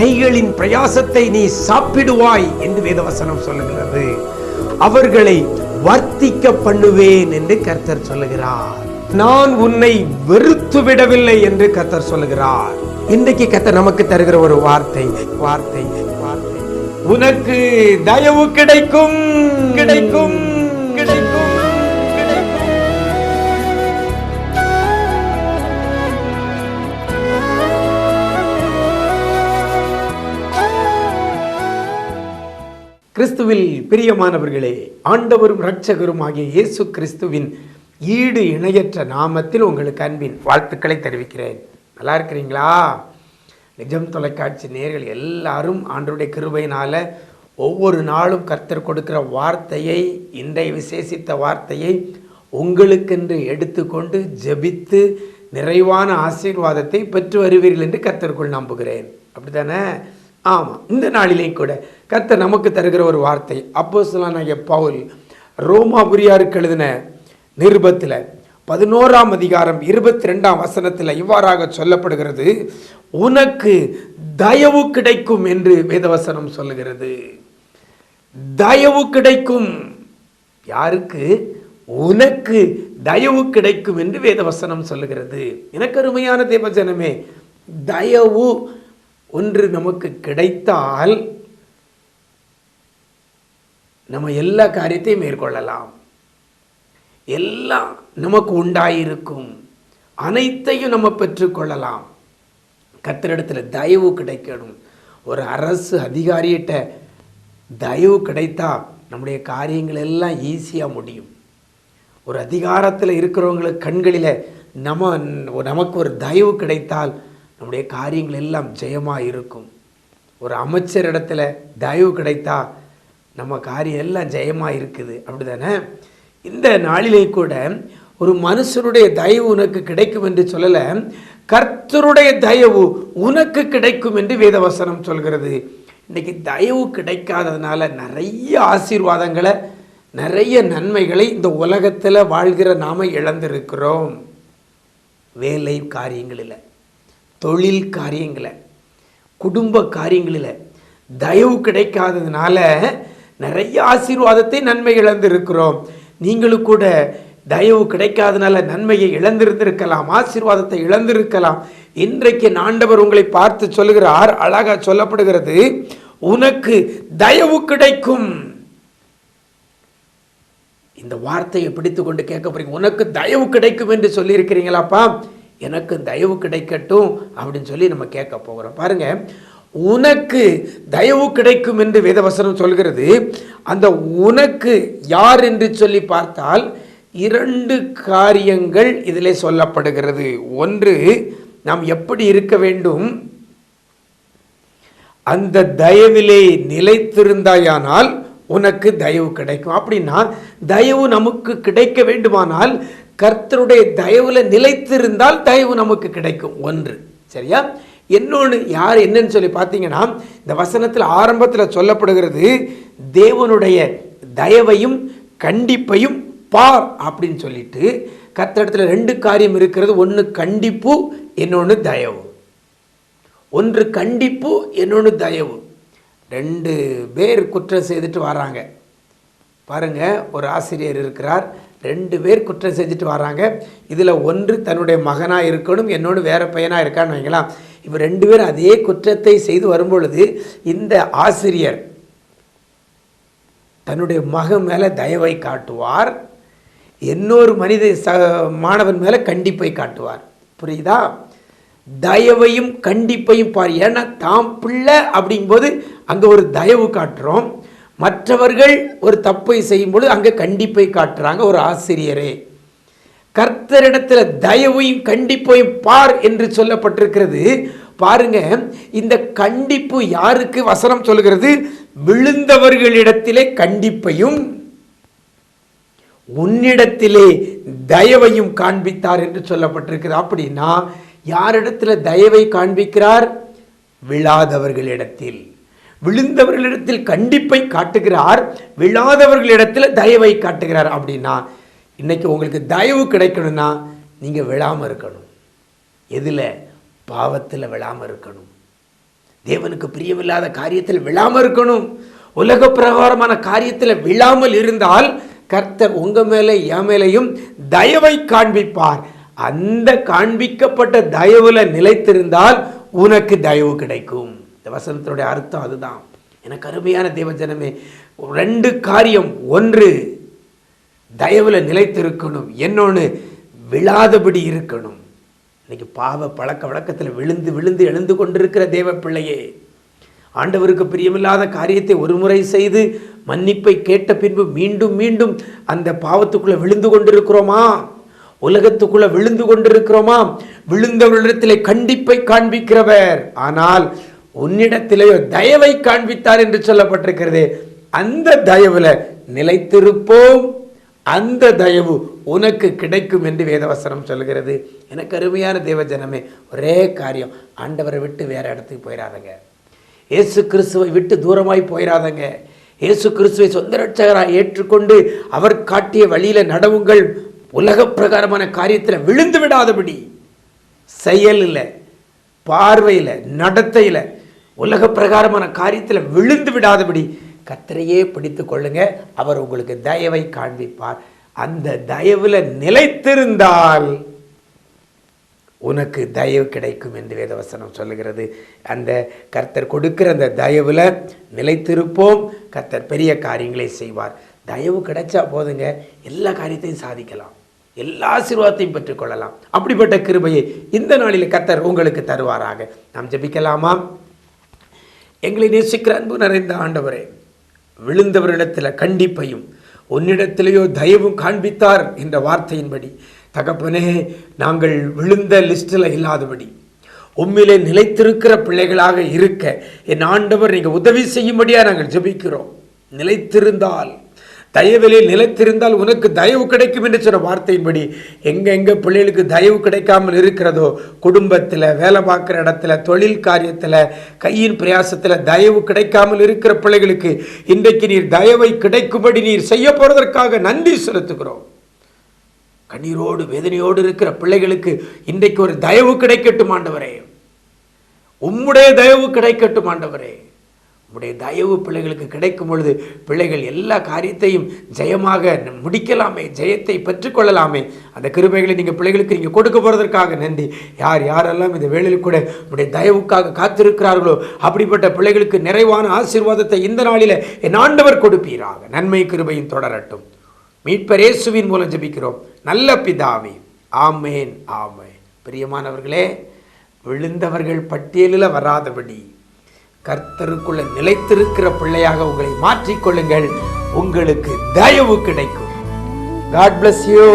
கைகளின் பிரயாசத்தை நீ சாப்பிடுவாய் என்று வேதவசனம் சொல்லுகிறது. அவர்களை வர்த்திக்க பண்ணுவேன் என்று கர்த்தர் சொல்லுகிறார். நான் உன்னை வெறுத்து விடவில்லை என்று கர்த்தர் சொல்லுகிறார். இன்றைக்கு கர்த்தர் நமக்கு தருகிற ஒரு வார்த்தை வார்த்தை வார்த்தை. உனக்கு தயவு கிடைக்கும். கிடைக்கும். கிறிஸ்துவில் பிரியமானவர்களே ஆண்டவரும் இரட்சகரும் ஆகிய இயேசு கிறிஸ்துவின் ஈடு இணையற்ற நாமத்தில் உங்களுக்கு அன்பின் வாழ்த்துக்களை தெரிவிக்கிறேன். நல்லா இருக்கிறீங்களா? நிஜம் தொலைக்காட்சி நேர்கள் எல்லாரும் ஆண்டருடைய கிருபையினால் ஒவ்வொரு நாளும் கர்த்தர் கொடுக்கிற வார்த்தையை இன்றைய விசேஷித்த வார்த்தையை உங்களுக்கென்று எடுத்துக்கொண்டு ஜெபித்து நிறைவான ஆசீர்வாதத்தை பெற்று வருவீர்கள் என்று கர்த்தருக்குள் நம்புகிறேன். அப்படிதானே ஆமாம் இந்த நாளிலே கூட கத்த நமக்கு தருகிற ஒரு வார்த்தை. அப்போ சொல்லான பவுல் ரோமாபுரியாருக்கு எழுதின நிருபத்தில் பதினோராம் அதிகாரம் இருபத்தி ரெண்டாம் வசனத்தில் இவ்வாறாக சொல்லப்படுகிறது உனக்கு தயவு கிடைக்கும் என்று வேதவசனம் சொல்லுகிறது. தயவு கிடைக்கும். யாருக்கு? உனக்கு தயவு கிடைக்கும் என்று வேதவசனம் சொல்லுகிறது. எனக்கு அருமையான தேவஜனமே தயவு ஒன்று நமக்கு கிடைத்தால் நம்ம எல்லா காரியத்தையும் மேற்கொள்ளலாம். எல்லாம் நமக்கு உண்டாயிருக்கும். அனைத்தையும் நம்ம பெற்றுக்கொள்ளலாம் கத்திரிடத்தில் தயவு கிடைக்கணும். ஒரு அரசு அதிகாரியிட்ட தயவு கிடைத்தா நம்முடைய காரியங்கள் எல்லாம் ஈஸியாக முடியும். ஒரு அதிகாரத்தில் இருக்கிறவங்களுக்கு கண்களில் நம்ம நமக்கு ஒரு தயவு கிடைத்தால் நம்முடைய காரியங்கள் எல்லாம் ஜெயமாக இருக்கும் ஒரு அமைச்சர் இடத்துல தயவு கிடைத்தா நம்ம காரியம் எல்லாம் ஜெயமாக இருக்குது அப்படி தானே இந்த நாளிலே கூட ஒரு மனுஷனுடைய தயவு உனக்கு கிடைக்கும் என்று சொல்லலை கர்த்தருடைய தயவு உனக்கு கிடைக்கும் என்று வேதவசனம் சொல்கிறது. இன்றைக்கி தயவு கிடைக்காததுனால நிறைய ஆசீர்வாதங்களை நிறைய நன்மைகளை இந்த உலகத்தில் வாழ்கிற நாம் இழந்திருக்கிறோம். வேலை காரியங்களில் தொழில் காரியங்களை குடும்ப காரியங்களில் தயவு கிடைக்காததுனால நிறைய ஆசீர்வாதத்தை நன்மை இழந்திருக்கிறோம். நீங்களும் கூட தயவு கிடைக்காதனால நன்மையை இழந்திருந்திருக்கலாம் ஆசீர்வாதத்தை இழந்திருக்கலாம். இன்றைக்கு நாண்டவர் உங்களை பார்த்து சொல்கிறார் அழகா சொல்லப்படுகிறது உனக்கு தயவு கிடைக்கும். இந்த வார்த்தையை பிடித்து கொண்டு கேட்க போறீங்க உனக்கு தயவு கிடைக்கும் என்று சொல்லியிருக்கிறீங்களாப்பா? எனக்கு தயவு கிடைக்கட்டும் அப்படின்னு சொல்லி நம்ம கேட்க போகிறோம். பாருங்க உனக்கு தயவு கிடைக்கும் என்று வேதவசனம் சொல்கிறது. அந்த உனக்கு யார் என்று சொல்லி பார்த்தால் இரண்டு காரியங்கள் இதில் சொல்லப்படுகிறது. ஒன்று நாம் எப்படி இருக்க வேண்டும்? அந்த தயவிலே நிலைத்திருந்தாயானால் உனக்கு தயவு கிடைக்கும். அப்படின்னா தயவு நமக்கு கிடைக்க வேண்டுமானால் கர்த்தருடைய தயவுல நிலைத்திருந்தால் தயவு நமக்கு கிடைக்கும். ஒன்று. சரியா? இன்னொன்று யார் என்னன்னு சொல்லி பார்த்தீங்கன்னா இந்த வசனத்தில் ஆரம்பத்தில் சொல்லப்படுகிறது தேவனுடைய தயவையும் கண்டிப்பையும் பார் அப்படின்னு சொல்லிட்டு கர்த்தடத்தில் ரெண்டு காரியம் இருக்கிறது. ஒன்று கண்டிப்பு இன்னொன்று தயவு. ஒன்று கண்டிப்பு இன்னொன்று தயவு. ரெண்டு பேர் குற்றம் செய்துட்டு வராங்க. பாருங்கள் ஒரு ஆசிரியர் இருக்கிறார். ரெண்டு பேர் குற்றம் செஞ்சுட்டு வராங்க. இதில் ஒன்று தன்னுடைய மகனாக இருக்கணும் என்னோடு வேறு பையனாக இருக்கான்னு வைங்களா இப்போ ரெண்டு பேரும் அதே குற்றத்தை செய்து வரும்பொழுது இந்த ஆசிரியர் தன்னுடைய மகன் மேலே தயவை காட்டுவார். இன்னொரு மனித ச மாணவன் மேலே கண்டிப்பை காட்டுவார். புரியுதா? தயவையும் கண்டிப்பையும் பார். ஏன்னா தாம் பிள்ளை அப்படிங்கும்போது அங்கே ஒரு தயவு காட்டுறோம். மற்றவர்கள் ஒரு தப்பை செய்யும்பொழுது அங்கே கண்டிப்பை காட்டுறாங்க ஒரு ஆசிரியரே. கர்த்தரிடத்தில் தயவையும் கண்டிப்பையும் பார் என்று சொல்லப்பட்டிருக்கிறது. பாருங்க இந்த கண்டிப்பு யாருக்கு வசனம் சொல்கிறது விழுந்தவர்களிடத்திலே கண்டிப்பையும் உன்னிடத்திலே தயவையும் காண்பித்தார் என்று சொல்லப்பட்டிருக்கிறது. அப்படின்னா யாரிடத்தில் தயவை காண்பிக்கிறார்? விழாதவர்களிடத்தில். விழுந்தவர்களிடத்தில் கண்டிப்பை காட்டுகிறார் விழாதவர்களிடத்தில் தயவை காட்டுகிறார் அப்படின்னா இன்னைக்கு உங்களுக்கு தயவு கிடைக்கணும்னா நீங்கள் விழாமல் இருக்கணும். எதில்? பாவத்தில் விழாமல் இருக்கணும். தேவனுக்கு பிரியமில்லாத காரியத்தில் விழாமல் இருக்கணும். உலக பிரகாரமான காரியத்தில் விழாமல் இருந்தால் கர்த்தர் உங்கள் மேலே என் மேலேயும் தயவை காண்பிப்பார். அந்த காண்பிக்கப்பட்ட தயவில் நிலைத்திருந்தால் உனக்கு தயவு கிடைக்கும். இந்த வசனத்தினுடைய அர்த்தம் அதுதான். எனக்கு அருமையான தேவஜனமே ரெண்டு காரியம். ஒன்று தயவுல நிலைத்திருக்கணும். என்னொன்று விழாதபடி இருக்கணும். இன்னைக்கு பாவ பழக்க வழக்கத்தில் விழுந்து விழுந்து எழுந்து கொண்டிருக்கிற தேவ பிள்ளையே ஆண்டவருக்கு பிரியமில்லாத காரியத்தை ஒரு முறை செய்து மன்னிப்பை கேட்ட பின்பு மீண்டும் மீண்டும் அந்த பாவத்துக்குள்ளே விழுந்து கொண்டிருக்கிறோமா? உலகத்துக்குள்ள விழுந்து கொண்டிருக்கிறோமா? விழுந்தவர்களிடத்திலே கண்டிப்பை காண்பிக்கிறவர். ஆனால் உன்னிடத்திலேயோ தயவை காண்பித்தார் என்று சொல்லப்பட்டிருக்கிறது அந்த தயவுல நிலைத்திருப்போம். அந்த தயவு உனக்கு கிடைக்கும் என்று வேதவசனம் சொல்கிறது எனக்கு அருமையான தேவஜனமே ஒரே காரியம் ஆண்டவரை விட்டு வேற இடத்துக்கு போயிடாதங்க இயேசு கிறிஸ்துவை விட்டு தூரமாய் போயிடாதங்க இயேசு கிறிஸ்துவை சொந்த ரட்சகராக ஏற்றுக்கொண்டு அவர் காட்டிய வழியில நடவுங்கள் உலக பிரகாரமான காரியத்தில் விழுந்து விடாதபடி. செயலில் பார்வையில் நடத்தையில் உலக பிரகாரமான காரியத்தில் விழுந்து விடாதபடி கத்தரையே பிடித்து கொள்ளுங்க. அவர் உங்களுக்கு தயவை காண்பிப்பார். அந்த தயவில் நிலைத்திருந்தால் உனக்கு தயவு கிடைக்கும் என்று வேதவசனம் சொல்லுகிறது. அந்த கர்த்தர் கொடுக்கிற அந்த தயவில் நிலைத்திருப்போம். கர்த்தர் பெரிய காரியங்களை செய்வார். தயவு கிடைச்சா போதுங்க. எல்லா காரியத்தையும் சாதிக்கலாம். எல்லா ஆசீர்வாதத்தையும் பெற்றுக்கொள்ளலாம் அப்படிப்பட்ட கிருபையை இந்த நாளில் கர்த்தர் உங்களுக்கு தருவாராக. நாம் ஜெபிக்கலாமா? எங்களை நேசிக்கிற அன்பு நிறைந்த ஆண்டவரே விழுந்தவரிடத்தில் கண்டிப்பையும் உன்னிடத்திலேயோ தயவும் காண்பித்தார் என்ற வார்த்தையின்படி தகப்பனே நாங்கள் விழுந்த லிஸ்டில் இல்லாதபடி உம்மிலே நிலைத்திருக்கிற பிள்ளைகளாக இருக்க என் ஆண்டவர் நீங்கள் உதவி செய்யும்படியாக நாங்கள் ஜெபிக்கிறோம். நிலைத்திருந்தால் தயவிலே நிலைத்திருந்தால் உனக்கு தயவு கிடைக்கும் என்று சொன்ன வார்த்தையின்படி எங்கே பிள்ளைகளுக்கு தயவு கிடைக்காமல் இருக்கிறதோ குடும்பத்தில் வேலை பார்க்குற இடத்துல தொழில் காரியத்தில் கையின் பிரயாசத்தில் தயவு கிடைக்காமல் இருக்கிற பிள்ளைகளுக்கு இன்றைக்கு நீர் தயவை கிடைக்கும்படி நீர் செய்ய போகிறதற்காக நன்றி செலுத்துகிறோம். கண்ணீரோடு வேதனையோடு இருக்கிற பிள்ளைகளுக்கு இன்றைக்கு ஒரு தயவு கிடைக்கட்டும் ஆண்டவரே. உம்முடைய தயவு கிடைக்கட்டும் ஆண்டவரே. உடைய தயவு பிள்ளைகளுக்கு கிடைக்கும் பொழுது பிள்ளைகள் எல்லா காரியத்தையும் ஜெயமாக முடிக்கலாமே ஜெயத்தை பெற்றுக்கொள்ளலாமே. அந்த கிருபைகளை நீங்கள் பிள்ளைகளுக்கு நீங்கள் கொடுக்க போகிறதற்காக நன்றி. யார் யாரெல்லாம் இந்த வேளையில் கூட உடைய தயவுக்காக காத்திருக்கிறார்களோ அப்படிப்பட்ட பிள்ளைகளுக்கு நிறைவான ஆசீர்வாதத்தை இந்த நாளில் என் ஆண்டவர் கொடுப்பீராக. நன்மை கிருபையும் தொடரட்டும். மீட்பர் இயேசுவின் மூலம் ஜெபிக்கிறோம். நல்ல பிதாவே. ஆமேன் ஆமே பிரியமானவர்களே விழுந்தவர்கள் பட்டியலில் வராதபடி கர்த்தருக்குள்ள நிலைத்திருக்கிற பிள்ளையாக உங்களை மாற்றிக்கொள்ளுங்கள். உங்களுக்கு தயவு கிடைக்கும். God bless you